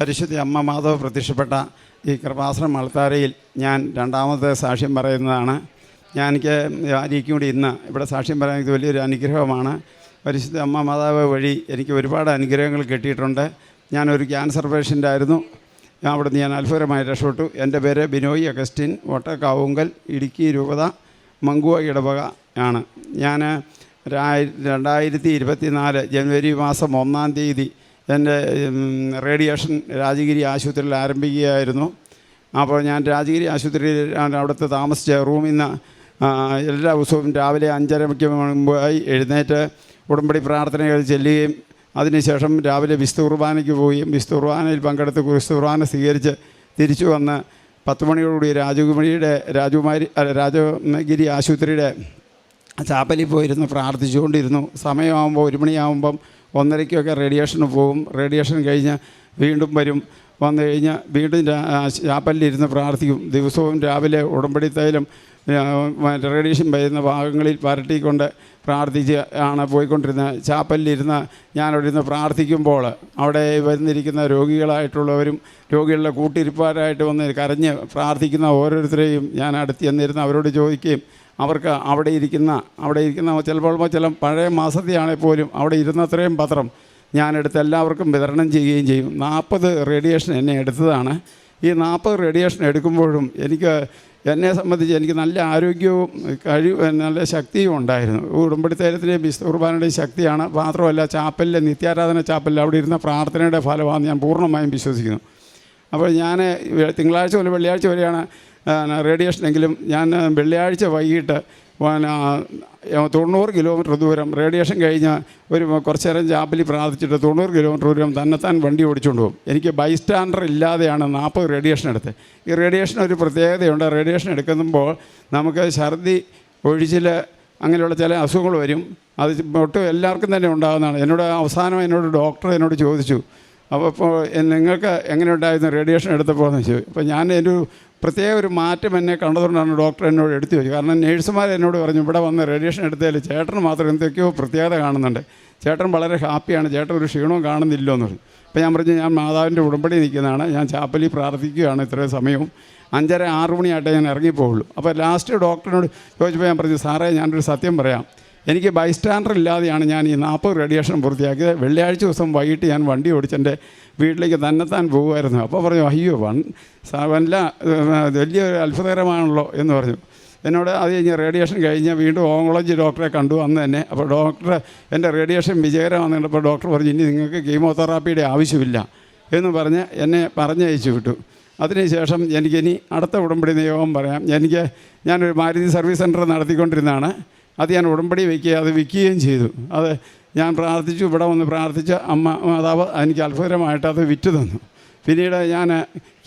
പരിശുദ്ധ അമ്മ മാധവ് പ്രത്യക്ഷപ്പെട്ട ഈ കൃപാശ്രം അൾത്താരയിൽ ഞാൻ രണ്ടാമത്തെ സാക്ഷ്യം പറയുന്നതാണ്. ഞാൻ എനിക്ക് ആരിക്കും കൂടി ഇന്ന് ഇവിടെ സാക്ഷ്യം പറയാൻ ഇത് വലിയൊരു അനുഗ്രഹമാണ്. പരിശുദ്ധ അമ്മ മാതാവ് വഴി എനിക്ക് ഒരുപാട് അനുഗ്രഹങ്ങൾ കിട്ടിയിട്ടുണ്ട്. ഞാനൊരു ക്യാൻസർ പേഷ്യന്റായിരുന്നു ഞാൻ അവിടുന്ന് ഞാൻ അത്ഭുതമായി രക്ഷപ്പെട്ടു. എന്റെ പേര് ബിനോയ് അഗസ്റ്റിൻ ഒട്ടക്കാവുങ്കൽ ഇടുക്കി രൂപത മങ്കുവ ഇടവക ആണ്. ഞാൻ രണ്ടായിരത്തി ഇരുപത്തി നാല് ജനുവരി മാസം ഒന്നാം തീയതി എന്റെ റേഡിയേഷൻ രാജഗിരി ആശുപത്രിയിൽ ആരംഭിക്കുകയായിരുന്നു. അപ്പോൾ ഞാൻ രാജഗിരി ആശുപത്രിയിൽ ഞാൻ അവിടുത്തെ താമസിച്ച. റൂമിൽ നിന്ന് എല്ലാ ദിവസവും രാവിലെ അഞ്ചരയ്ക്ക് മുമ്പായി എഴുന്നേറ്റ് ഉടമ്പടി പ്രാർത്ഥനകൾ ചെല്ലുകയും അതിനുശേഷം രാവിലെ വിസ്തു കുർബാനയ്ക്ക് പോവുകയും വിസ്തു കുർബാനയിൽ പങ്കെടുത്ത് വിസ്തു കുർബാന സ്വീകരിച്ച് തിരിച്ചു വന്ന് പത്ത് മണിയോടുകൂടി രാജകുമാരിയുടെ രാജകുമാരി രാജഗിരി ആശുപത്രിയുടെ ചാപ്പലിൽ പോയിരുന്ന് പ്രാർത്ഥിച്ചുകൊണ്ടിരുന്നു. സമയമാകുമ്പോൾ ഒരു മണിയാകുമ്പം ഒന്നരയ്ക്കൊക്കെ റേഡിയേഷന് പോകും. റേഡിയേഷൻ കഴിഞ്ഞ് വീണ്ടും വരും. വന്നു കഴിഞ്ഞ് വീണ്ടും ചാപ്പലിലിരുന്ന് പ്രാർത്ഥിക്കും. ദിവസവും രാവിലെ ഉടമ്പടി തൈലം റേഡിയേഷൻ വരുന്ന ഭാഗങ്ങളിൽ പരട്ടിക്കൊണ്ട് പ്രാർത്ഥിച്ച് ആണ് പോയിക്കൊണ്ടിരുന്നത് ചാപ്പലിലിരുന്ന് ഞാനവിടെ ഇരുന്ന് പ്രാർത്ഥിക്കുമ്പോൾ അവിടെ വരുന്നിരിക്കുന്ന രോഗികളായിട്ടുള്ളവരും രോഗികളുടെ കൂട്ടിരിപ്പാരായിട്ട് വന്ന് കരഞ്ഞ് പ്രാർത്ഥിക്കുന്ന ഓരോരുത്തരെയും ഞാൻ അടുത്ത് ചെന്നിരുന്ന് അവരോട് ചോദിക്കുകയും അവർക്ക് അവിടെ ഇരിക്കുന്ന അവിടെ ഇരിക്കുന്ന ചിലപ്പോൾ ചില പഴയ മാസത്തെയാണെങ്കിൽ പോലും അവിടെ ഇരുന്നത്രയും പത്രം ഞാനെടുത്ത് എല്ലാവർക്കും വിതരണം ചെയ്യുകയും ചെയ്യും. നാൽപ്പത് റേഡിയേഷൻ എന്നെ എടുത്തതാണ്. ഈ നാൽപ്പത് റേഡിയേഷൻ എടുക്കുമ്പോഴും എനിക്ക് എന്നെ സംബന്ധിച്ച് എനിക്ക് നല്ല ആരോഗ്യവും കഴിവ് നല്ല ശക്തിയും ഉണ്ടായിരുന്നു. ഉടുമ്പടിത്തേരത്തിന്റെയും വിശുദ്ധ കുർബാനയുടെയും ശക്തിയാണ്. മാത്രമല്ല ചാപ്പലിലെ നിത്യാരാധന ചാപ്പലിൽ അവിടെ ഇരുന്ന പ്രാർത്ഥനയുടെ ഫലമാണെന്ന് ഞാൻ പൂർണമായും വിശ്വസിക്കുന്നു. അപ്പോൾ ഞാൻ തിങ്കളാഴ്ച മുതൽ വെള്ളിയാഴ്ച വരെയാണ് റേഡിയേഷനെങ്കിലും ഞാൻ വെള്ളിയാഴ്ച വൈകിട്ട് തൊണ്ണൂറ് കിലോമീറ്റർ ദൂരം റേഡിയേഷൻ കഴിഞ്ഞ് ഒരു കുറച്ച് നേരം ചാപ്പലി പ്രാർത്ഥിച്ചിട്ട് തൊണ്ണൂറ് കിലോമീറ്റർ ദൂരം തന്നെത്താൻ വണ്ടി ഓടിച്ചുകൊണ്ട് പോകും. എനിക്ക് ബൈസ്റ്റാൻഡർ ഇല്ലാതെയാണ് നാൽപ്പത് റേഡിയേഷൻ എടുത്തത്. ഈ റേഡിയേഷൻ ഒരു പ്രത്യേകതയുണ്ട്. റേഡിയേഷൻ എടുക്കുമ്പോൾ നമുക്ക് ഛർദി ഒഴിച്ചിൽ അങ്ങനെയുള്ള ചില അസുഖങ്ങൾ വരും. അത് ഒട്ടും എല്ലാവർക്കും തന്നെ ഉണ്ടാകുന്നതാണ്. എന്നോട് അവസാനം എന്നോട് ഡോക്ടർ എന്നോട് ചോദിച്ചു അപ്പോൾ നിങ്ങൾക്ക് എങ്ങനെ ഉണ്ടായിരുന്നു റേഡിയേഷൻ എടുത്തപ്പോൾ എന്ന് ചോദിച്ചു. അപ്പോൾ ഞാൻ ഒരു പ്രത്യേക ഒരു മാറ്റം എന്നെ കണ്ടതുകൊണ്ടാണ് ഡോക്ടർ എന്നോട് എടുത്തു ചോദിച്ചത്. കാരണം നേഴ്സുമാർ എന്നോട് പറഞ്ഞു ഇവിടെ വന്ന് റേഡിയേഷൻ എടുത്തതിൽ ചേട്ടൻ മാത്രം എന്തൊക്കെയോ പ്രത്യേകത കാണുന്നുണ്ട്. ചേട്ടൻ വളരെ ഹാപ്പിയാണ് ചേട്ടൻ ഒരു ക്ഷീണവും കാണുന്നില്ലോ എന്ന് പറഞ്ഞു. അപ്പോൾ ഞാൻ പറഞ്ഞു ഞാൻ മാതാവിന്റെ ഉടമ്പടി നിൽക്കുന്നതാണ് ഞാൻ ചാപ്പലി പ്രാർത്ഥിക്കുകയാണ് ഇത്രയും സമയവും. അഞ്ചര ആറ് മണിയായിട്ടേ ഞാൻ ഇറങ്ങിപ്പോവുള്ളൂ. അപ്പോൾ ലാസ്റ്റ് ഡോക്ടറിനോട് ചോദിച്ചപ്പോൾ ഞാൻ പറഞ്ഞു സാറേ ഞാനൊരു സത്യം പറയാം. എനിക്ക് ബൈസ്റ്റാൻഡർ ഇല്ലാതെയാണ് ഞാൻ ഈ നാൽപ്പത് റേഡിയേഷൻ പൂർത്തിയാക്കിയത്. വെള്ളിയാഴ്ച ദിവസം വൈകിട്ട് ഞാൻ വണ്ടി ഓടിച്ച് എന്റെ വീട്ടിലേക്ക് തന്നെത്താൻ പോകുമായിരുന്നു. അപ്പോൾ പറഞ്ഞു അയ്യോ വൺ വല്ല വലിയൊരു അത്ഭുതകരമാണല്ലോ എന്ന് പറഞ്ഞു. എന്നോട് അത് കഴിഞ്ഞ് റേഡിയേഷൻ കഴിഞ്ഞ് വീണ്ടും ഓങ്കോളജി ഡോക്ടറെ കണ്ടു അന്ന് തന്നെ. അപ്പോൾ ഡോക്ടർ എന്റെ റേഡിയേഷൻ വിജയകരമാണെന്ന് കണ്ടപ്പോൾ ഡോക്ടർ പറഞ്ഞു ഇനി നിങ്ങൾക്ക് കീമോതെറാപ്പിയുടെ ആവശ്യമില്ല എന്ന് പറഞ്ഞ് എന്നെ പറഞ്ഞയച്ചു വിട്ടു. അതിനുശേഷം എനിക്കിനി അടുത്ത ഉടമ്പടി നിയോഗം പറയാം. എനിക്ക് ഞാനൊരു മാരുതി സർവീസ് സെന്റർ നടത്തിക്കൊണ്ടിരുന്നതാണ്. അത് ഞാൻ ഉടമ്പടി വയ്ക്കുക അത് വിൽക്കുകയും ചെയ്തു. അത് ഞാൻ പ്രാർത്ഥിച്ചു ഇവിടെ വന്ന് പ്രാർത്ഥിച്ച അമ്മ മാതാവ് എനിക്ക് അത്ഭുതകരമായിട്ട് അത് വിറ്റ് തന്നു. പിന്നീട് ഞാൻ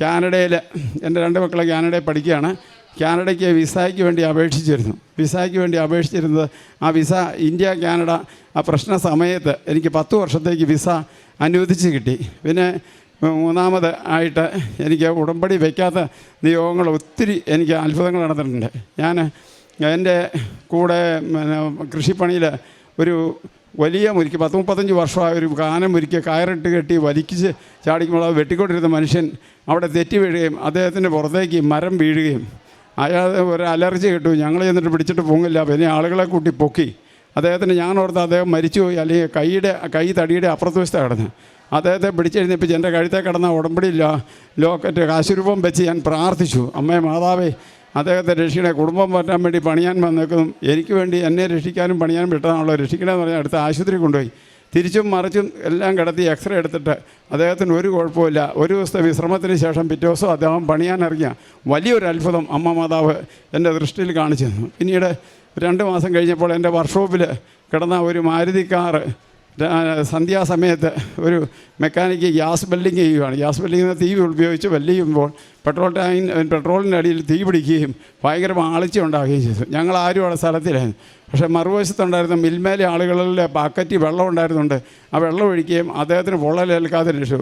കാനഡയിൽ എന്റെ രണ്ട് മക്കളെ കാനഡയിൽ പഠിക്കുകയാണ്. കാനഡയ്ക്ക് വിസയ്ക്ക് വേണ്ടി അപേക്ഷിച്ചിരുന്നു. വിസയ്ക്ക് വേണ്ടി അപേക്ഷിച്ചിരുന്നത് ആ വിസ ഇന്ത്യ കാനഡ ആ പ്രശ്ന സമയത്ത് എനിക്ക് പത്ത് വർഷത്തേക്ക് വിസ അനുവദിച്ച് കിട്ടി. പിന്നെ മൂന്നാമത് ആയിട്ട് എനിക്ക് ഉടമ്പടി വയ്ക്കാത്ത നിയോഗങ്ങൾ ഒത്തിരി എനിക്ക് അത്ഭുതങ്ങൾ നടന്നിട്ടുണ്ട്. ഞാൻ എന്റെ കൂടെ പിന്നെ കൃഷിപ്പണിയിൽ ഒരു വലിയ മുരിക്ക് പത്ത് മുപ്പത്തഞ്ച് വർഷമായ ഒരു കാനം മുരിക്ക് കയറിട്ട് കെട്ടി വലിക്കിച്ച് ചാടിക്കുമ്പോൾ അത് വെട്ടിക്കൊണ്ടിരുന്ന മനുഷ്യൻ അവിടെ തെറ്റി വീഴുകയും അദ്ദേഹത്തിന്റെ പുറത്തേക്ക് മരം വീഴുകയും അയാൾ ഒരു അലർജി കിട്ടും. ഞങ്ങൾ ചെന്നിട്ട് പിടിച്ചിട്ട് പൊങ്ങില്ല പിന്നെ ആളുകളെ കൂട്ടി പൊക്കി. അദ്ദേഹത്തിന് ഞാൻ ഓർത്ത് അദ്ദേഹം മരിച്ചുപോയി അല്ലെങ്കിൽ കൈയുടെ കൈ തടിയുടെ അപ്പുറത്ത് വശത്ത് കിടന്ന് അദ്ദേഹത്തെ പിടിച്ചെഴുന്നേപ്പിച്ച് എന്റെ കഴുത്തെ കിടന്ന ഉടമ്പടിയില്ല ലോക്കറ്റ് കാശുരൂപം വെച്ച് ഞാൻ പ്രാർത്ഥിച്ചു. അമ്മേ മാതാവേ അദ്ദേഹത്തെ രക്ഷിക്കണേ. കുടുംബം പറ്റാൻ വേണ്ടി പണിയാൻ വന്നേക്കും എനിക്ക് വേണ്ടി എന്നെ രക്ഷിക്കാനും പണിയാനും വിട്ടതാണല്ലോ രക്ഷിക്കണമെന്ന് പറഞ്ഞാൽ അടുത്ത ആശുപത്രി കൊണ്ടുപോയി. തിരിച്ചും മറിച്ചും എല്ലാം കിടത്തി എക്സ്റേ എടുത്തിട്ട് അദ്ദേഹത്തിന് ഒരു കുഴപ്പമില്ല ഒരു ദിവസത്തെ വിശ്രമത്തിന് ശേഷം പിറ്റേ ദിവസം അദ്ദേഹം പണിയാനിറങ്ങിയ വലിയൊരു അത്ഭുതം അമ്മ മാതാവ് എന്റെ ദൃഷ്ടിയിൽ കാണിച്ചു പിന്നീട് രണ്ട് മാസം കഴിഞ്ഞപ്പോൾ എന്റെ വർക്ക്ഷോപ്പിൽ കിടന്ന ഒരു മാരുതി കാറ് സന്ധ്യാസമയത്ത് ഒരു മെക്കാനിക്ക് ഗ്യാസ് ബെൽഡിങ് ചെയ്യുകയാണ് ഗ്യാസ് ബെൽഡിങ്ങിന് തീ ഉപയോഗിച്ച് വെല്ലിയുമ്പോൾ പെട്രോൾ ടാങ്ക് പെട്രോളിന്റെ അടിയിൽ തീ പിടിക്കുകയും ഭയങ്കര ആളിച്ച ഉണ്ടാകുകയും ചെയ്തു. ഞങ്ങൾ ആരും അവിടെ സ്ഥലത്തിലായിരുന്നു പക്ഷേ മറുവശത്തുണ്ടായിരുന്ന മിൽമേലെ ആളുകളിലെ പാക്കറ്റ് വെള്ളം ഉണ്ടായിരുന്നുണ്ട്. ആ വെള്ളം ഒഴിക്കുകയും അദ്ദേഹത്തിന് പൊള്ളലേൽക്കാതെ രക്ഷ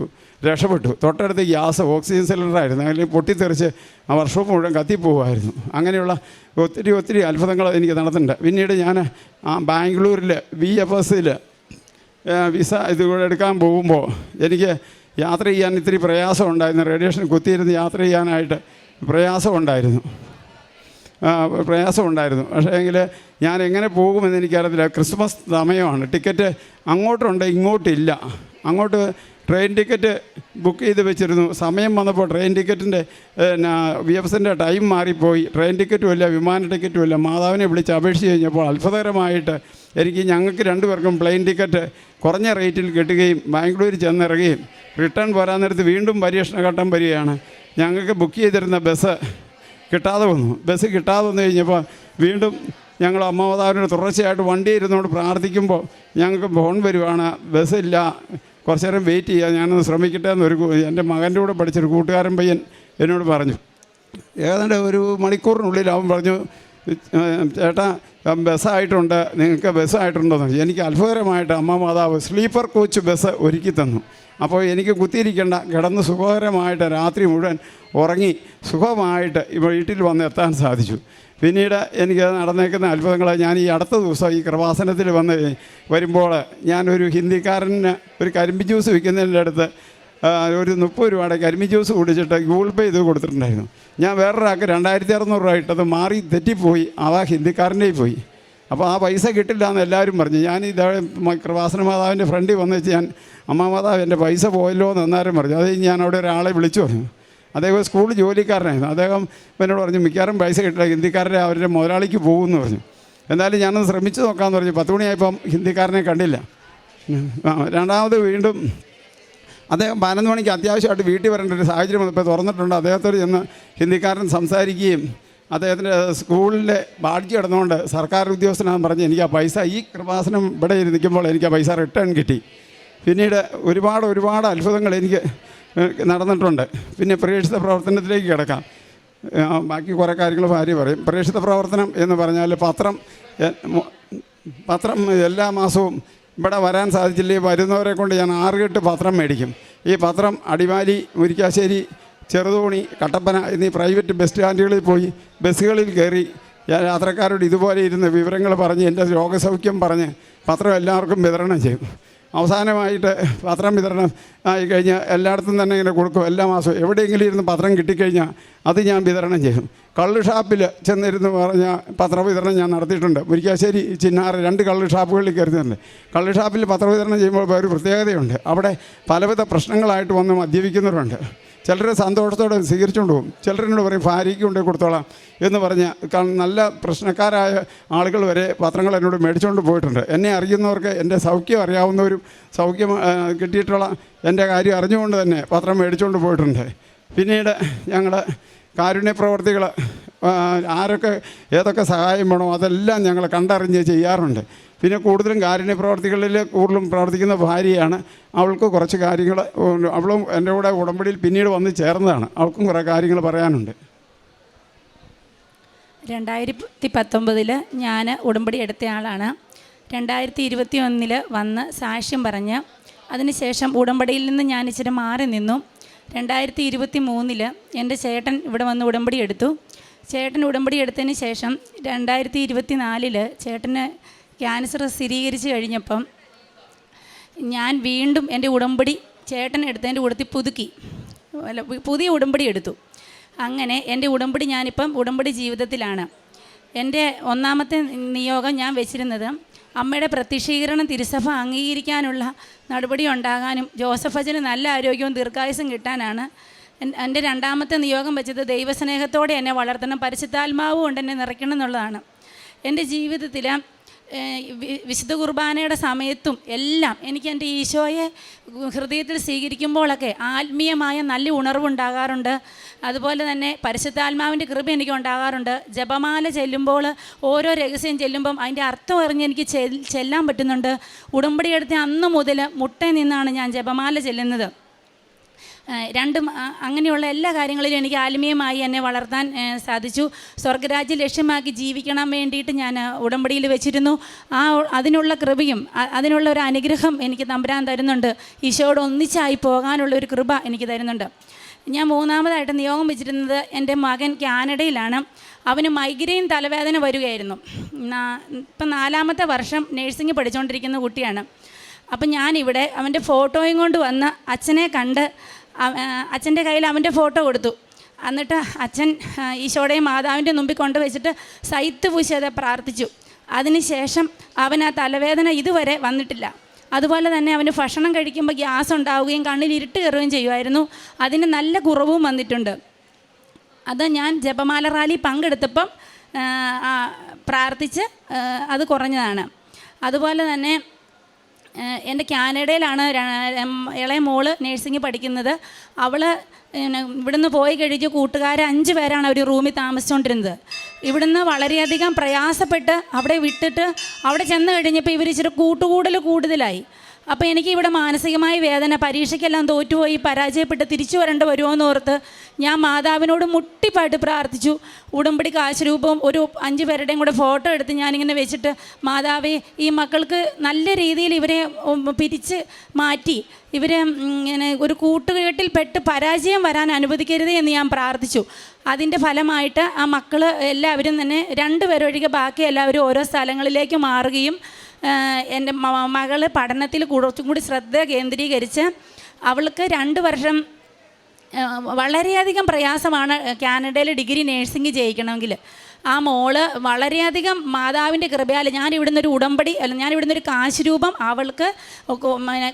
രക്ഷപ്പെട്ടു. തൊട്ടടുത്ത് ഗ്യാസ് ഓക്സിജൻ സിലിണ്ടറായിരുന്നു. അതിൽ പൊട്ടിത്തെറിച്ച് ആ വർഷവും മുഴുവൻ കത്തിപ്പോകുമായിരുന്നു അങ്ങനെയുള്ള ഒത്തിരി ഒത്തിരി അത്ഭുതങ്ങൾ എനിക്ക് നടത്തുന്നുണ്ട് പിന്നീട് ഞാൻ ആ ബാംഗ്ലൂരിൽ വി എഫ് എസിൽ വിസ ഇത് കൂടെ എടുക്കാൻ പോകുമ്പോൾ എനിക്ക് യാത്ര ചെയ്യാൻ ഇത്തിരി പ്രയാസം ഉണ്ടായിരുന്നു റേഡിയേഷൻ കുത്തിയിരുന്ന് യാത്ര ചെയ്യാനായിട്ട് പ്രയാസമുണ്ടായിരുന്നു. പ്രയാസം പ്രയാസമുണ്ടായിരുന്നു. പക്ഷേ എങ്കിൽ ഞാൻ എങ്ങനെ പോകുമെന്ന് എനിക്കറിയത്തില്ല. ക്രിസ്മസ് സമയമാണ്. ടിക്കറ്റ് അങ്ങോട്ടുണ്ട് ഇങ്ങോട്ടില്ല. അങ്ങോട്ട് ട്രെയിൻ ടിക്കറ്റ് ബുക്ക് ചെയ്ത് വെച്ചിരുന്നു. സമയം വന്നപ്പോൾ ട്രെയിൻ ടിക്കറ്റിന്റെ വി എഫ് എസിന്റെ ടൈം മാറിപ്പോയി. ട്രെയിൻ ടിക്കറ്റും ഇല്ല വിമാന ടിക്കറ്റും ഇല്ല. മാതാവിനെ വിളിച്ച് അപേക്ഷിച്ച് കഴിഞ്ഞപ്പോൾ അത്ഭുതകരമായിട്ട് എനിക്ക് ഞങ്ങൾക്ക് രണ്ടുപേർക്കും പ്ലെയിൻ ടിക്കറ്റ് കുറഞ്ഞ റേറ്റിൽ കിട്ടുകയും ബാംഗ്ലൂർ ചെന്നിറങ്ങുകയും റിട്ടേൺ പോരാൻ നേരത്ത് വീണ്ടും പരീക്ഷണഘട്ടം വരികയാണ്. ഞങ്ങൾക്ക് ബുക്ക് ചെയ്തിരുന്ന ബസ് കിട്ടാതെ വന്നു. ബസ് കിട്ടാതെ വന്നു കഴിഞ്ഞപ്പോൾ വീണ്ടും ഞങ്ങൾ അമ്മാവതാവിനോട് തുടർച്ചയായിട്ട് വണ്ടി ഇരുന്നോട് പ്രാർത്ഥിക്കുമ്പോൾ ഞങ്ങൾക്ക് ഫോൺ വരുവാണ്. ബസ്സില്ല കുറച്ച് നേരം വെയിറ്റ് ചെയ്യാം. ഞാനൊന്ന് ശ്രമിക്കട്ടെ എന്നൊരു എന്റെ മകന്റെ കൂടെ പഠിച്ചൊരു കൂട്ടുകാരൻ പയ്യൻ എന്നോട് പറഞ്ഞു. ഏതാണ്ട് ഒരു മണിക്കൂറിനുള്ളിൽ അവൻ പറഞ്ഞു "ഏഹ്, ചേട്ടാ ബസ്സായിട്ടുണ്ട്. നിങ്ങൾക്ക് ബസ്സായിട്ടുണ്ടോ എന്ന് എനിക്ക് അത്ഭുതകരമായിട്ട് അമ്മ മാതാവ് സ്ലീപ്പർ കോച്ച് ബസ് ഒരുക്കി തന്നു. അപ്പോൾ എനിക്ക് കുത്തിയിരിക്കേണ്ട കിടന്ന് സുഖകരമായിട്ട് രാത്രി മുഴുവൻ ഉറങ്ങി സുഖമായിട്ട് വീട്ടിൽ വന്ന് എത്താൻ സാധിച്ചു. പിന്നീട് എനിക്ക് നടന്നേക്കുന്ന അത്ഭുതങ്ങൾ ഞാൻ ഈ അടുത്ത ദിവസം ഈ കൃപാസനത്തിൽ വന്ന് വരുമ്പോൾ ഞാനൊരു ഹിന്ദിക്കാരന് ഒരു കരിമ്പ് ജ്യൂസ് വിൽക്കുന്നതിന്റെ അടുത്ത് ഒരു മുപ്പത് രൂപയുടെ കരിമി ജ്യൂസ് കുടിച്ചിട്ട് ഗൂഗിൾ പേ ചെയ്ത് കൊടുത്തിട്ടുണ്ടായിരുന്നു. ഞാൻ വേറൊരാൾക്ക് രണ്ടായിരത്തി അറുന്നൂറ് രൂപ ഇട്ടത് മാറി തെറ്റിപ്പോയി അതാ ഹിന്ദിക്കാരന്റെ പോയി. അപ്പോൾ ആ പൈസ കിട്ടില്ല എന്ന് എല്ലാവരും പറഞ്ഞു. ഞാൻ ഇത് കൃപാസന മാതാവിന്റെ ഫ്രണ്ടിൽ വന്ന് വെച്ച് ഞാൻ അമ്മ മാതാവ് എന്റെ പൈസ പോയല്ലോ എന്ന് എന്നാലും പറഞ്ഞു. അത് ഞാൻ അവിടെ ഒരാളെ വിളിച്ചു പറഞ്ഞു. അദ്ദേഹം സ്കൂൾ ജോലിക്കാരനായിരുന്നു. അദ്ദേഹം എന്നോട് പറഞ്ഞു മിക്കവാറും പൈസ കിട്ടില്ല ഹിന്ദിക്കാരുടെ അവരുടെ മുതലാളിക്ക് പോകുമെന്ന് പറഞ്ഞു. എന്നാലും ഞാനൊന്ന് ശ്രമിച്ചു നോക്കാമെന്ന് പറഞ്ഞു. പത്ത് മണിയായപ്പം ഹിന്ദിക്കാരനെ കണ്ടില്ല. രണ്ടാമത് വീണ്ടും അദ്ദേഹം പതിനൊന്ന് മണിക്ക് അത്യാവശ്യമായിട്ട് വീട്ടിൽ വരേണ്ട ഒരു സാഹചര്യം ഇപ്പോൾ തുറന്നിട്ടുണ്ട്. അദ്ദേഹത്തോട് ചെന്ന് ഹിന്ദിക്കാരൻ സംസാരിക്കുകയും അദ്ദേഹത്തിന്റെ സ്കൂളിലെ ബാഡ്ജി കിടന്നുകൊണ്ട് സർക്കാർ ഉദ്യോഗസ്ഥനാണെന്ന് പറഞ്ഞ് എനിക്ക് ആ പൈസ ഈ കൃപാസനം ഇവിടെ നിൽക്കുമ്പോൾ എനിക്ക് ആ പൈസ റിട്ടേൺ കിട്ടി. പിന്നീട് ഒരുപാട് ഒരുപാട് അത്ഭുതങ്ങൾ എനിക്ക് നടന്നിട്ടുണ്ട്. പിന്നെ പ്രേക്ഷിത പ്രവർത്തനത്തിലേക്ക് കിടക്കാം. ബാക്കി കുറേ കാര്യങ്ങൾ ഭാര്യ പറയും. പ്രേക്ഷിത പ്രവർത്തനം എന്ന് പറഞ്ഞാൽ പത്രം പത്രം എല്ലാ മാസവും ഇവിടെ വരാൻ സാധിച്ചില്ലേ? വരുന്നവരെ കൊണ്ട് ഞാൻ ആറുകെട്ട് പത്രം മേടിക്കും. ഈ പത്രം അടിമാലി മുരിക്കാശ്ശേരി ചെറുതോണി കട്ടപ്പന എന്നീ പ്രൈവറ്റ് ബസ് സ്റ്റാൻഡുകളിൽ പോയി ബസ്സുകളിൽ കയറി ഞാൻ യാത്രക്കാരോട് ഇതുപോലെ ഇരുന്ന് വിവരങ്ങൾ പറഞ്ഞ് എന്റെ രോഗസൗഖ്യം പറഞ്ഞ് പത്രം എല്ലാവർക്കും വിതരണം ചെയ്യും. അവസാനമായിട്ട് പത്രം വിതരണം ആയി കഴിഞ്ഞ് എല്ലായിടത്തും തന്നെ ഇങ്ങനെ കൊടുക്കും എല്ലാ മാസവും. എവിടെയെങ്കിലും ഇരുന്ന് പത്രം കിട്ടിക്കഴിഞ്ഞാൽ അത് ഞാൻ വിതരണം ചെയ്യും. കള്ള് ഷാപ്പിൽ ചെന്നിരുന്ന് പറഞ്ഞ പത്രവിതരണം ഞാൻ നടത്തിയിട്ടുണ്ട്. മുരിക്കാശ്ശേരി ചിന്നാറ് രണ്ട് കള്ള് ഷാപ്പുകളിൽ കയറുന്നുണ്ട് കള്ള് ഷാപ്പിൽ പത്രവിതരണം ചെയ്യുമ്പോൾ ഒരു പ്രത്യേകതയുണ്ട്. അവിടെ പലവിധ പ്രശ്നങ്ങളായിട്ട് വന്ന് മദ്യപിക്കുന്നവരുണ്ട്. ചിലർ സന്തോഷത്തോടെ സ്വീകരിച്ചുകൊണ്ട് പോകും. ചിലരെന്നോട് പറയും ഭാര്യയ്ക്ക് കൊണ്ടേ കൊടുത്തോളാം എന്ന് പറഞ്ഞ് നല്ല പ്രശ്നക്കാരായ ആളുകൾ വരെ പത്രങ്ങൾ എന്നോട് മേടിച്ചുകൊണ്ട് പോയിട്ടുണ്ട്. എന്നെ അറിയുന്നവർക്ക് എന്റെ സൗഖ്യം അറിയാവുന്നവരും സൗഖ്യം കിട്ടിയിട്ടുള്ള എന്റെ കാര്യം അറിഞ്ഞുകൊണ്ട് തന്നെ പത്രം മേടിച്ചുകൊണ്ട് പോയിട്ടുണ്ട്. പിന്നീട് ഞങ്ങൾ കാരുണ്യ പ്രവർത്തികൾ ആരൊക്കെ ഏതൊക്കെ സഹായം വേണോ അതെല്ലാം ഞങ്ങൾ കണ്ടറിഞ്ഞ് ചെയ്യാറുണ്ട്. പിന്നെ കൂടുതലും കാരുണ്യ പ്രവർത്തികളിൽ കൂടുതലും പ്രവർത്തിക്കുന്ന ഭാര്യയാണ്. അവൾക്ക് കുറച്ച് കാര്യങ്ങൾ അവളും എന്റെ കൂടെ ഉടമ്പടിയിൽ പിന്നീട് വന്ന് ചേർന്നതാണ്. അവൾക്കും കുറേ കാര്യങ്ങൾ പറയാനുണ്ട്. രണ്ടായിരത്തി പത്തൊമ്പതിൽ ഞാൻ ഉടമ്പടി എടുത്ത ആളാണ്. രണ്ടായിരത്തി ഇരുപത്തി ഒന്നിൽ വന്ന് സാക്ഷ്യം പറഞ്ഞ് അതിനുശേഷം ഉടമ്പടിയിൽ നിന്ന് ഞാൻ ഇച്ചിരി മാറി നിന്നു. രണ്ടായിരത്തി ഇരുപത്തി മൂന്നിൽ എന്റെ ചേട്ടൻ ഇവിടെ വന്ന് ഉടമ്പടി എടുത്തു. ചേട്ടൻ ഉടമ്പടി എടുത്തതിന് ശേഷം രണ്ടായിരത്തി ഇരുപത്തി നാലിൽ ചേട്ടന് ക്യാൻസർ സ്ഥിരീകരിച്ച് കഴിഞ്ഞപ്പം ഞാൻ വീണ്ടും എന്റെ ഉടമ്പടി ചേട്ടൻ എടുത്തതിന്റെ കൂടത്തിൽ പുതുക്കി. അല്ല പുതിയ ഉടമ്പടി എടുത്തു. അങ്ങനെ എന്റെ ഉടമ്പടി ഞാനിപ്പം ഉടമ്പടി ജീവിതത്തിലാണ്. എന്റെ ഒന്നാമത്തെ നിയോഗം ഞാൻ വെച്ചിരുന്നത് അമ്മയുടെ പ്രത്യക്ഷീകരണം തിരുസഭ അംഗീകരിക്കാനുള്ള നടപടി ഉണ്ടാകാനും ജോസഫ് അച്ഛന് നല്ല ആരോഗ്യവും ദീർഘായുസും കിട്ടാനാണ് എൻ- എന്റെ രണ്ടാമത്തെ നിയോഗം വെച്ചത് ദൈവസ്നേഹത്തോടെ എന്നെ വളർത്തണം പരിശുദ്ധാത്മാവും കൊണ്ട് എന്നെ നിറയ്ക്കണം എന്നുള്ളതാണ്. എന്റെ ജീവിതത്തിൽ വിശുദ്ധ കുർബാനയുടെ സമയത്തും എല്ലാം എനിക്ക് എന്റെ ഈശോയെ ഹൃദയത്തിൽ സ്വീകരിക്കുമ്പോഴൊക്കെ ആത്മീയമായ നല്ല ഉണർവുണ്ടാകാറുണ്ട്. അതുപോലെ തന്നെ പരിശുദ്ധാത്മാവിന്റെ കൃപ എനിക്ക് ഉണ്ടാകാറുണ്ട്. ജപമാല ചെല്ലുമ്പോൾ ഓരോ രഹസ്യം ചെല്ലുമ്പം അതിന്റെ അർത്ഥം അറിഞ്ഞ് എനിക്ക് ചെല്ലാൻ പറ്റുന്നുണ്ട്. ഉടമ്പടി എടുത്ത അന്ന് മുതൽ മുട്ടയിൽ നിന്നാണ് ഞാൻ ജപമാല ചെല്ലുന്നത്. രണ്ടും അങ്ങനെയുള്ള എല്ലാ കാര്യങ്ങളിലും എനിക്ക് ആത്മീയമായി എന്നെ വളർത്താൻ സാധിച്ചു. സ്വർഗരാജ്യം ലക്ഷ്യമാക്കി ജീവിക്കണം വേണ്ടിയിട്ട് ഞാൻ ഉടമ്പടിയിൽ വെച്ചിരുന്നു. ആ അതിനുള്ള കൃപയും അതിനുള്ള ഒരു അനുഗ്രഹം എനിക്ക് തമ്പുരാൻ തരുന്നുണ്ട്. ഈശോയോട് ഒന്നിച്ചായി പോകാനുള്ള ഒരു കൃപ എനിക്ക് തരുന്നുണ്ട്. ഞാൻ മൂന്നാമതായിട്ട് നിയോഗം വെച്ചിരുന്നത് എന്റെ മകൻ കാനഡയിലാണ്. അവന് മൈഗ്രെയിൻ തലവേദന വരികയായിരുന്നു. ഇപ്പം നാലാമത്തെ വർഷം നേഴ്സിംഗ് പഠിച്ചുകൊണ്ടിരിക്കുന്ന കുട്ടിയാണ്. അപ്പം ഞാനിവിടെ അവന്റെ ഫോട്ടോയും കൊണ്ട് വന്ന് അച്ഛനെ കണ്ട് അച്ഛന്റെ കയ്യിൽ അവന്റെ ഫോട്ടോ കൊടുത്തു. എന്നിട്ട് അച്ഛൻ ഈശോടെയും മാതാവിന്റെ മുമ്പിൽ കൊണ്ടുവച്ചിട്ട് സൈത്ത് പൂശാതെ പ്രാർത്ഥിച്ചു. അതിനുശേഷം അവൻ ആ തലവേദന ഇതുവരെ വന്നിട്ടില്ല. അതുപോലെ തന്നെ അവന് ഭക്ഷണം കഴിക്കുമ്പോൾ ഗ്യാസ് ഉണ്ടാവുകയും കണ്ണിൽ ഇരുട്ട് കയറുകയും ചെയ്യുമായിരുന്നു. അതിന് നല്ല കുറവും വന്നിട്ടുണ്ട്. അത് ഞാൻ ജപമാല റാലി പങ്കെടുത്തപ്പം പ്രാർത്ഥിച്ച് അത് കുറഞ്ഞതാണ്. അതുപോലെ തന്നെ എന്റെ കാനഡയിലാണ് ഇളയ മോൾ നേഴ്സിംഗ് പഠിക്കുന്നത്. അവൾ ഇവിടുന്ന് പോയി കഴിഞ്ഞ് കൂട്ടുകാർ അഞ്ച് പേരാണ് അവർ റൂമിൽ താമസിച്ചുകൊണ്ടിരുന്നത് ഇവിടുന്ന് വളരെയധികം പ്രയാസപ്പെട്ട് അവിടെ വിട്ടിട്ട് അവിടെ ചെന്ന് കഴിഞ്ഞപ്പോൾ ഇവർ ഇച്ചിരി കൂട്ടുകൂടൽ കൂടുതലായി. അപ്പോൾ എനിക്ക് ഇവിടെ മാനസികമായ വേദന പരീക്ഷയ്ക്കെല്ലാം തോറ്റുപോയി പരാജയപ്പെട്ട് തിരിച്ചു വരേണ്ട വരുമോ എന്ന് ഓർത്ത് ഞാൻ മാതാവിനോട് മുട്ടിപ്പായിട്ട് പ്രാർത്ഥിച്ചു. ഉടമ്പടി രൂപം ഒരു അഞ്ച് പേരുടെയും കൂടെ ഫോട്ടോ എടുത്ത് ഞാനിങ്ങനെ വെച്ചിട്ട് മാതാവേ ഈ മക്കൾക്ക് നല്ല രീതിയിൽ ഇവരെ പിരിച്ച് മാറ്റി ഇവരെ ഇങ്ങനെ ഒരു കൂട്ടുകെട്ടിൽ പെട്ട് പരാജയം വരാൻ അനുവദിക്കരുത് എന്ന് ഞാൻ പ്രാർത്ഥിച്ചു. അതിന്റെ ഫലമായിട്ട് ആ മക്കൾ എല്ലാവരും തന്നെ രണ്ട് പേരൊഴികെ ബാക്കി എല്ലാവരും ഓരോ സ്ഥലങ്ങളിലേക്ക് മാറുകയും എന്റെ മകൾ പഠനത്തിൽ കുറച്ചും കൂടി ശ്രദ്ധ കേന്ദ്രീകരിച്ച് അവൾക്ക് രണ്ട് വർഷം വളരെയധികം പ്രയാസമാണ് കാനഡയിൽ ഡിഗ്രി നേഴ്സിംഗ് ചെയ്യിക്കണമെങ്കിൽ. ആ മോൾ വളരെയധികം മാതാവിന്റെ കൃപയാൽ ഞാൻ ഇവിടുന്ന് ഒരു ഉടമ്പടി അല്ല ഞാൻ ഇവിടുന്ന് ഒരു കാശ് രൂപം അവൾക്ക്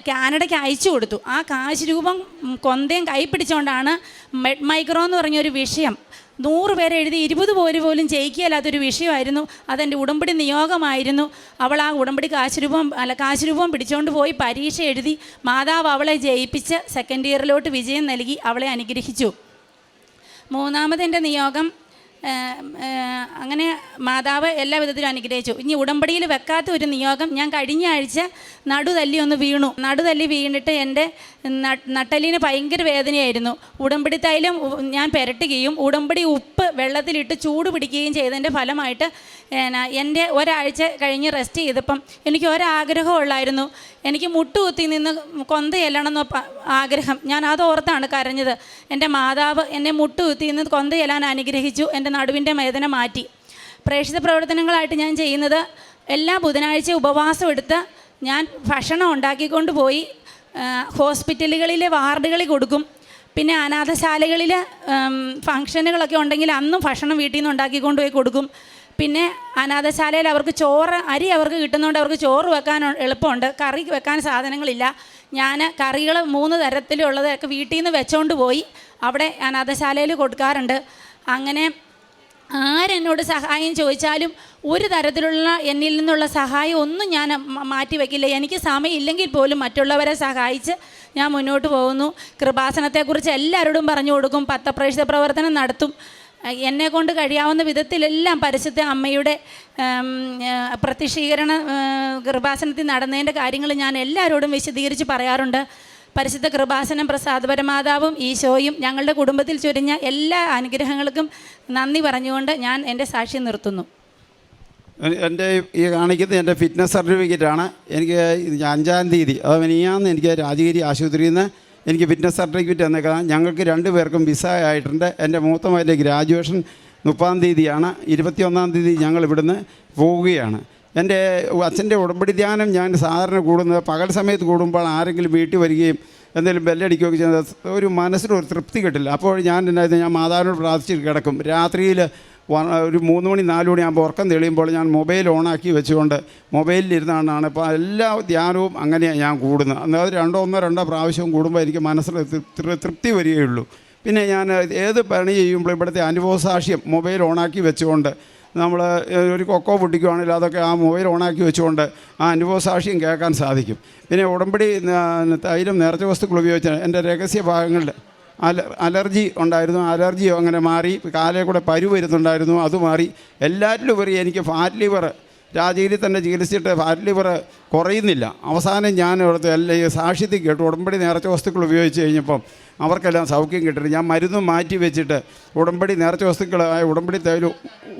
കാനഡയ്ക്ക് അയച്ചു കൊടുത്തു. ആ കാശ് രൂപം കൊന്തയും കൈപ്പിടിച്ചുകൊണ്ടാണ് മെഡ് മൈക്രോ എന്ന് പറഞ്ഞൊരു വിഷയം നൂറ് പേരെ എഴുതി ഇരുപത് പോര് പോലും ജയിക്കുകയില്ലാത്തൊരു വിഷയമായിരുന്നു. അതെന്റെ ഉടമ്പടി നിയോഗമായിരുന്നു. അവൾ ആ ഉടമ്പടി കാശുരൂപം അല്ല കാശുരൂപം പിടിച്ചുകൊണ്ട് പോയി പരീക്ഷ എഴുതി മാതാവ് അവളെ ജയിപ്പിച്ച് സെക്കൻഡ് ഇയറിലോട്ട് വിജയം നൽകി അവളെ അനുഗ്രഹിച്ചു. മൂന്നാമതെന്റെ നിയോഗം അങ്ങനെ മാതാവ് എല്ലാ വിധത്തിലും അനുഗ്രഹിച്ചു. ഇനി ഉടമ്പടിയിൽ വെക്കാത്ത ഒരു നിയോഗം ഞാൻ കഴിഞ്ഞ ആഴ്ച നടുതല്ലി ഒന്ന് വീണു. നടുതല്ലി വീണിട്ട് എന്റെ നട്ടലിന് ഭയങ്കര വേദനയായിരുന്നു. ഉടമ്പടി തൈലം ഞാൻ പുരട്ടുകയും ഉടമ്പടി ഉപ്പ് വെള്ളത്തിലിട്ട് ചൂട് പിടിക്കുകയും ചെയ്തതിന്റെ ഫലമായിട്ട് എന്റെ ഒരാഴ്ച കഴിഞ്ഞ് റെസ്റ്റ് ചെയ്തപ്പം എനിക്ക് ഒരാഗ്രഹമുള്ളായിരുന്നു എനിക്ക് മുട്ടുകുത്തി നിന്ന് കൊന്ത ചെല്ലണമെന്ന് ആഗ്രഹം. ഞാൻ അതോർത്താണ് കരഞ്ഞത്. എന്റെ മാതാവ് എന്നെ മുട്ടുകുത്തി നിന്ന് കൊന്ത ചെല്ലാൻ അനുഗ്രഹിച്ചു. എന്റെ നടുവിന്റെ വേദന മാറ്റി. പ്രേക്ഷിത പ്രവർത്തനങ്ങളായിട്ട് ഞാൻ ചെയ്യുന്നത് എല്ലാ ബുധനാഴ്ച ഉപവാസം എടുത്ത് ഞാൻ ഭക്ഷണം ഉണ്ടാക്കിക്കൊണ്ട് പോയി ഹോസ്പിറ്റലുകളിലെ വാർഡുകളിൽ കൊടുക്കും. പിന്നെ അനാഥശാലകളിൽ ഫങ്ഷനുകളൊക്കെ ഉണ്ടെങ്കിൽ അന്നും ഭക്ഷണം വീട്ടിൽ നിന്ന് ഉണ്ടാക്കിക്കൊണ്ട് പോയി കൊടുക്കും. പിന്നെ അനാഥശാലയിൽ അവർക്ക് ചോറ് അരി അവർക്ക് കിട്ടുന്നതുകൊണ്ട് അവർക്ക് ചോറ് വെക്കാൻ എളുപ്പമുണ്ട്. കറി വെക്കാൻ സാധനങ്ങളില്ല. ഞാൻ കറികൾ മൂന്ന് തരത്തിലുള്ളതൊക്കെ വീട്ടിൽ നിന്ന് വെച്ചുകൊണ്ട് പോയി. അവിടെ അനാഥശാലയിൽ കൊടുക്കാറുണ്ട്. അങ്ങനെ ആരെന്നോട് സഹായം ചോദിച്ചാലും ഒരു തരത്തിലുള്ള എന്നിൽ നിന്നുള്ള സഹായം ഒന്നും ഞാൻ മാറ്റി വയ്ക്കില്ല എനിക്ക് സമയമില്ലെങ്കിൽ പോലും മറ്റുള്ളവരെ സഹായിച്ച് ഞാൻ മുന്നോട്ട് പോകുന്നു. കൃപാസനത്തെക്കുറിച്ച് എല്ലാവരോടും പറഞ്ഞു കൊടുക്കും. പത്തപ്രേക്ഷിത പ്രവർത്തനം നടത്തും. എന്നെ കൊണ്ട് കഴിയാവുന്ന വിധത്തിലെല്ലാം പരിശുദ്ധ അമ്മയുടെ പ്രത്യക്ഷീകരണ കൃപാസനത്തിൽ നടന്നതിന്റെ കാര്യങ്ങൾ ഞാൻ എല്ലാവരോടും വിശദീകരിച്ച് പറയാറുണ്ട്. പരിശുദ്ധ കൃപാസനം പ്രസാദപരമാതാവും ഈശോയും ഞങ്ങളുടെ കുടുംബത്തിൽ ചൊരിഞ്ഞ എല്ലാ അനുഗ്രഹങ്ങൾക്കും നന്ദി പറഞ്ഞുകൊണ്ട് ഞാൻ എന്റെ സാക്ഷി നിർത്തുന്നു. എന്റെ ഈ കാണിക്കുന്നത് എന്റെ ഫിറ്റ്നസ് സർട്ടിഫിക്കറ്റാണ്. എനിക്ക് അഞ്ചാം തീയതി അത് മിനിയാന്ന് എനിക്ക് രാജഗിരി ആശുപത്രിയിൽ നിന്ന് എനിക്ക് ഫിറ്റ്നസ് സർട്ടിഫിക്കറ്റ് തന്നേക്കാം. ഞങ്ങൾക്ക് രണ്ട് പേർക്കും വിസ ആയിട്ടുണ്ട്. എന്റെ മൂത്ത മകന്റെ ഗ്രാജുവേഷൻ മുപ്പതാം തീയതിയാണ്. ഇരുപത്തിയൊന്നാം തീയതി ഞങ്ങൾ ഇവിടുന്ന് പോവുകയാണ്. എന്റെ അച്ഛന്റെ ഉടമ്പടി ധ്യാനം ഞാൻ സാധാരണ കൂടുന്നത് പകൽ സമയത്ത് കൂടുമ്പോൾ ആരെങ്കിലും വീട്ടിൽ വരികയും എന്തെങ്കിലും ബെല്ലടിക്കുകയൊക്കെ ചെയ്യുന്നത് ഒരു മനസ്സിനൊരു തൃപ്തി കിട്ടില്ല. അപ്പോൾ ഞാൻ എന്നായിരുന്നു ഞാൻ മാതാവിനോട് പ്രാർത്ഥിച്ചിട്ട് കിടക്കും. രാത്രിയിൽ ഒരു മൂന്ന് മണി നാല് മണിയാകുമ്പോൾ ഉറക്കം തെളിയുമ്പോൾ ഞാൻ മൊബൈൽ ഓണാക്കി വെച്ചുകൊണ്ട് മൊബൈലിലിരുന്നാണ് അപ്പോൾ എല്ലാ ധ്യാനവും അങ്ങനെയാണ് ഞാൻ കൂടുന്നത്. അതായത് രണ്ടോ ഒന്നോ രണ്ടോ പ്രാവശ്യം കൂടുമ്പോൾ എനിക്ക് മനസ്സിൽ തൃപ്തി വരികയുള്ളൂ. പിന്നെ ഞാൻ ഏത് പണി ചെയ്യുമ്പോൾ ഇവിടുത്തെ അനുഭവസാക്ഷ്യം മൊബൈൽ ഓണാക്കി വെച്ചുകൊണ്ട് നമ്മൾ ഒരു കൊക്കോ പൊട്ടിക്കുവാണെങ്കിൽ അതൊക്കെ ആ മൊബൈൽ ഓണാക്കി വെച്ചുകൊണ്ട് ആ അനുഭവസാക്ഷ്യം കേൾക്കാൻ സാധിക്കും. പിന്നെ ഉടമ്പടി തൈലം നേർച്ച വസ്തുക്കൾ ഉപയോഗിച്ചാണ് എന്റെ രഹസ്യ ഭാഗങ്ങളിൽ അല അലർജി ഉണ്ടായിരുന്നു. അലർജിയോ അങ്ങനെ മാറി കാലേ കൂടെ പരു വരുന്നുണ്ടായിരുന്നു അത് മാറി. എല്ലാറ്റിലും ഉപരി എനിക്ക് ഫാറ്റ് ലിവർ രാജഗിരി തന്നെ ചികിത്സിച്ചിട്ട് ഫാറ്റ് ലിവർ കുറയുന്നില്ല. അവസാനം ഞാൻ ഇവിടുത്തെ എല്ലാ സാക്ഷ്യത്തിൽ കേട്ടു. ഉടമ്പടി നേർച്ച വസ്തുക്കൾ ഉപയോഗിച്ച് കഴിഞ്ഞപ്പം അവർക്കെല്ലാം സൗഖ്യം കിട്ടുന്നു ഞാൻ മരുന്നും മാറ്റി വെച്ചിട്ട് ഉടമ്പടി നേർച്ച വസ്തുക്കളായ ഉടമ്പടി തൈലും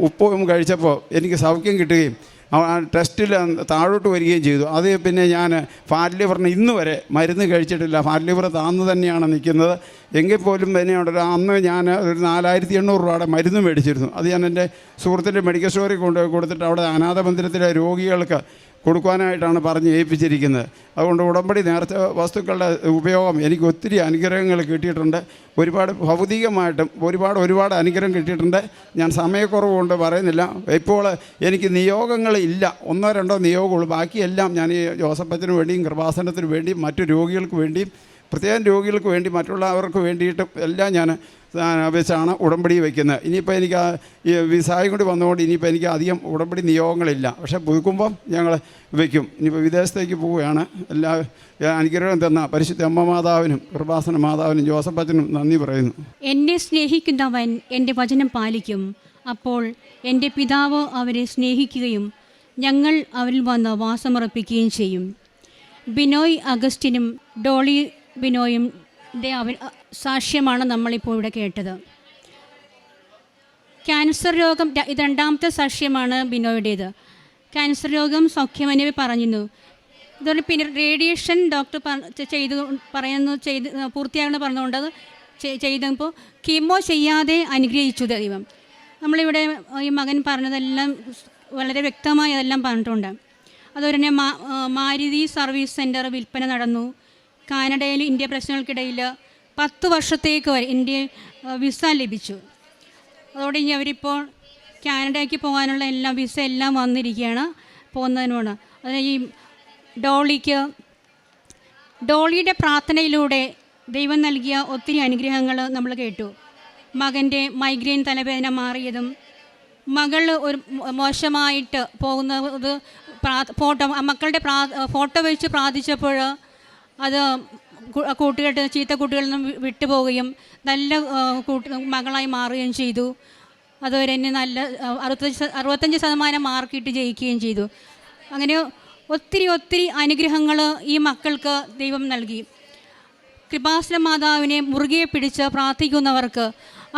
ഉപ്പും കഴിച്ചപ്പോൾ എനിക്ക് സൗഖ്യം കിട്ടുകയും ആ ടെസ്റ്റിൽ താഴോട്ട് വരികയും ചെയ്തു. അത് പിന്നെ ഞാൻ ഫാറ്റ് ലിവറിന് ഇന്ന് വരെ മരുന്ന് കഴിച്ചിട്ടില്ല. ഫാറ്റ് ലിവർ താന്ന് തന്നെയാണ് നിൽക്കുന്നത്. എങ്കിൽ പോലും തന്നെയുണ്ടല്ലോ അന്ന് ഞാൻ ഒരു നാലായിരത്തി എണ്ണൂറ് രൂപയുടെ മരുന്ന് മേടിച്ചിരുന്നു. അത് ഞാൻ എന്റെ സുഹൃത്തിന്റെ മെഡിക്കൽ സ്റ്റോറിൽ കൊണ്ട് കൊടുത്തിട്ട് അവിടെ അനാഥ മന്ദിരത്തിലെ രോഗികൾക്ക് കൊടുക്കാനായിട്ടാണ് പറഞ്ഞ് ഏൽപ്പിച്ചിരിക്കുന്നത്. അതുകൊണ്ട് ഉടമ്പടി നേർച്ച വസ്തുക്കളുടെ ഉപയോഗം എനിക്ക് ഒത്തിരി അനുഗ്രഹങ്ങൾ കിട്ടിയിട്ടുണ്ട്. ഒരുപാട് ഭൗതികമായിട്ടും ഒരുപാട് ഒരുപാട് അനുഗ്രഹം കിട്ടിയിട്ടുണ്ട്. ഞാൻ സമയക്കുറവ് കൊണ്ട് പറയുന്നില്ല. ഇപ്പോൾ എനിക്ക് നിയോഗങ്ങൾ ഇല്ല. ഒന്നോ രണ്ടോ നിയോഗമുള്ളൂ. ബാക്കിയെല്ലാം ഞാൻ ഈ ജോസഫച്ചന് വേണ്ടിയും കൃപാസനത്തിന് വേണ്ടിയും മറ്റു രോഗികൾക്ക് വേണ്ടിയും പ്രത്യേകം രോഗികൾക്ക് വേണ്ടി മറ്റുള്ളവർക്ക് വേണ്ടിയിട്ട് എല്ലാം ഞാൻ വെച്ചാണ് ഉടമ്പടി വയ്ക്കുന്നത് ഇനിയിപ്പോൾ എനിക്ക് ഈ വിസായി കൂടി വന്നുകൊണ്ട് ഇനിയിപ്പോൾ എനിക്ക് അധികം ഉടമ്പടി നിയോഗങ്ങളില്ല. പക്ഷേ പുതുക്കുമ്പം ഞങ്ങൾ വയ്ക്കും ഇനിയിപ്പോൾ വിദേശത്തേക്ക് പോവുകയാണ്. എല്ലാ അനുഗ്രഹം തന്ന പരിശുദ്ധ അമ്മ മാതാവിനും കൃപാസന മാതാവിനും ജോസഫ് അച്ഛനും നന്ദി പറയുന്നു. എന്നെ സ്നേഹിക്കുന്നവൻ എന്റെ വചനം പാലിക്കും. അപ്പോൾ എന്റെ പിതാവ് അവരെ സ്നേഹിക്കുകയും ഞങ്ങൾ അവരിൽ വന്ന് വാസമുറപ്പിക്കുകയും ചെയ്യും. ബിനോയ് അഗസ്റ്റിനും ഡോളി ബിനോയും അവ സാക്ഷ്യമാണ് നമ്മളിപ്പോൾ ഇവിടെ കേട്ടത്. ക്യാൻസർ രോഗം ഇത് രണ്ടാമത്തെ സാക്ഷ്യമാണ് ബിനോയുടേത്. ക്യാൻസർ രോഗം സൗഖ്യമനവി പറഞ്ഞിരുന്നു. ഇതുപോലെ പിന്നെ റേഡിയേഷൻ ഡോക്ടർ ചെയ്തു പറയുന്നു ചെയ്ത് പൂർത്തിയാകുന്നു പറഞ്ഞുകൊണ്ട് ചെയ്തപ്പോൾ കീമോ ചെയ്യാതെ അനുഗ്രഹിച്ചു ദൈവം. നമ്മളിവിടെ ഈ മകൻ പറഞ്ഞതെല്ലാം വളരെ വ്യക്തമായി അതെല്ലാം പറഞ്ഞിട്ടുണ്ട്. അതുപോലെ തന്നെ മാരുതി സർവീസ് സെന്റർ വിൽപ്പന നടന്നു. കാനഡയിൽ ഇന്ത്യ പ്രശ്നങ്ങൾക്കിടയിൽ പത്ത് വർഷത്തേക്ക് വരെ ഇന്ത്യ വിസ ലഭിച്ചു. അതോടെ ഇനി അവരിപ്പോൾ കാനഡയ്ക്ക് പോകാനുള്ള എല്ലാം വിസ എല്ലാം വന്നിരിക്കുകയാണ് പോകുന്നതിനോട്. അതിന് ഈ ഡോളിക്ക് ഡോളിയുടെ പ്രാർത്ഥനയിലൂടെ ദൈവം നൽകിയ ഒത്തിരി അനുഗ്രഹങ്ങൾ നമ്മൾ കേട്ടു. മകന്റെ മൈഗ്രെയിൻ തലവേദന മാറിയതും മകൾ ഒരു മോശമായിട്ട് പോകുന്നത് ഫോട്ടോ മക്കളുടെ ഫോട്ടോ വെച്ച് പ്രാർത്ഥിച്ചപ്പോൾ അത് കൂട്ടുകെട്ട് ചീത്ത കൂട്ടുകളിൽ നിന്നും വിട്ടുപോവുകയും നല്ല കൂട്ട് മകളായി മാറുകയും ചെയ്തു. അതുവരെ തന്നെ നല്ല അറുപത്തഞ്ച് അറുപത്തഞ്ച് ശതമാനം മാർക്കിട്ട് ജയിക്കുകയും ചെയ്തു. അങ്ങനെ ഒത്തിരി ഒത്തിരി അനുഗ്രഹങ്ങൾ ഈ മക്കൾക്ക് ദൈവം നൽകി. കൃപാസന മാതാവിനെ മുറുകെ പിടിച്ച് പ്രാർത്ഥിക്കുന്നവർക്ക്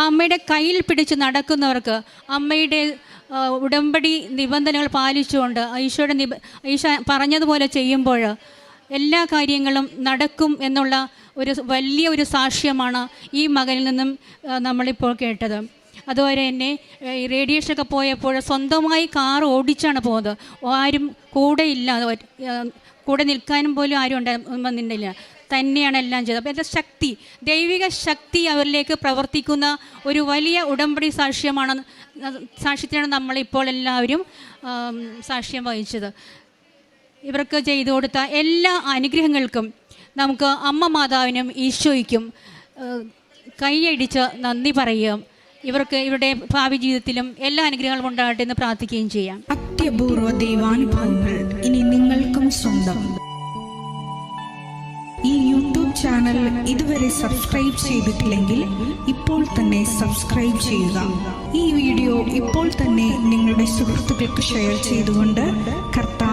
അമ്മയുടെ കയ്യിൽ പിടിച്ച് നടക്കുന്നവർക്ക് അമ്മയുടെ ഉടമ്പടി നിബന്ധനകൾ പാലിച്ചുകൊണ്ട് ഈശോയുടെ നിബ ഈശോ പറഞ്ഞതുപോലെ ചെയ്യുമ്പോൾ എല്ലാ കാര്യങ്ങളും നടക്കും എന്നുള്ള ഒരു വലിയ ഒരു സാക്ഷ്യമാണ് ഈ മകനിൽ നിന്നും നമ്മളിപ്പോൾ കേട്ടത്. അതുപോലെ തന്നെ ഈ റേഡിയേഷനൊക്കെ പോയപ്പോൾ സ്വന്തമായി കാർ ഓടിച്ചാണ് പോകുന്നത് ആരും കൂടെ ഇല്ല കൂടെ നിൽക്കാനും പോലും ആരും ഉണ്ടായി വന്നിട്ടില്ല. തന്നെയാണ് എല്ലാം ചെയ്തത്. അപ്പോൾ എന്റെ ശക്തി ദൈവിക ശക്തി അവരിലേക്ക് പ്രവർത്തിക്കുന്ന ഒരു വലിയ ഉടമ്പടി സാക്ഷ്യമാണ് സാക്ഷ്യത്തിനാണ് നമ്മളിപ്പോൾ എല്ലാവരും സാക്ഷ്യം വഹിച്ചത്. ഇവർക്ക് ചെയ്തു കൊടുത്ത എല്ലാ അനുഗ്രഹങ്ങൾക്കും നമുക്ക് അമ്മ മാതാവിനും ഈശോയ്ക്കും കൈയടിച്ച് നന്ദി പറയുകയും ഇവർക്ക് ഇവരുടെ ഭാവി ജീവിതത്തിലും എല്ലാ അനുഗ്രഹങ്ങളും ഉണ്ടാകട്ടെ എന്ന് പ്രാർത്ഥിക്കുകയും ചെയ്യാം. അത്യപൂർവ ദൈവാനുഭവങ്ങൾ ഇനി നിങ്ങൾക്കും സ്വന്തം. ഈ യൂട്യൂബ് ചാനൽ ഇതുവരെ സബ്സ്ക്രൈബ് ചെയ്തിട്ടില്ലെങ്കിൽ ഇപ്പോൾ തന്നെ സബ്സ്ക്രൈബ് ചെയ്യുക. ഈ വീഡിയോ ഇപ്പോൾ തന്നെ നിങ്ങളുടെ സുഹൃത്തുക്കൾക്ക് ഷെയർ ചെയ്തുകൊണ്ട്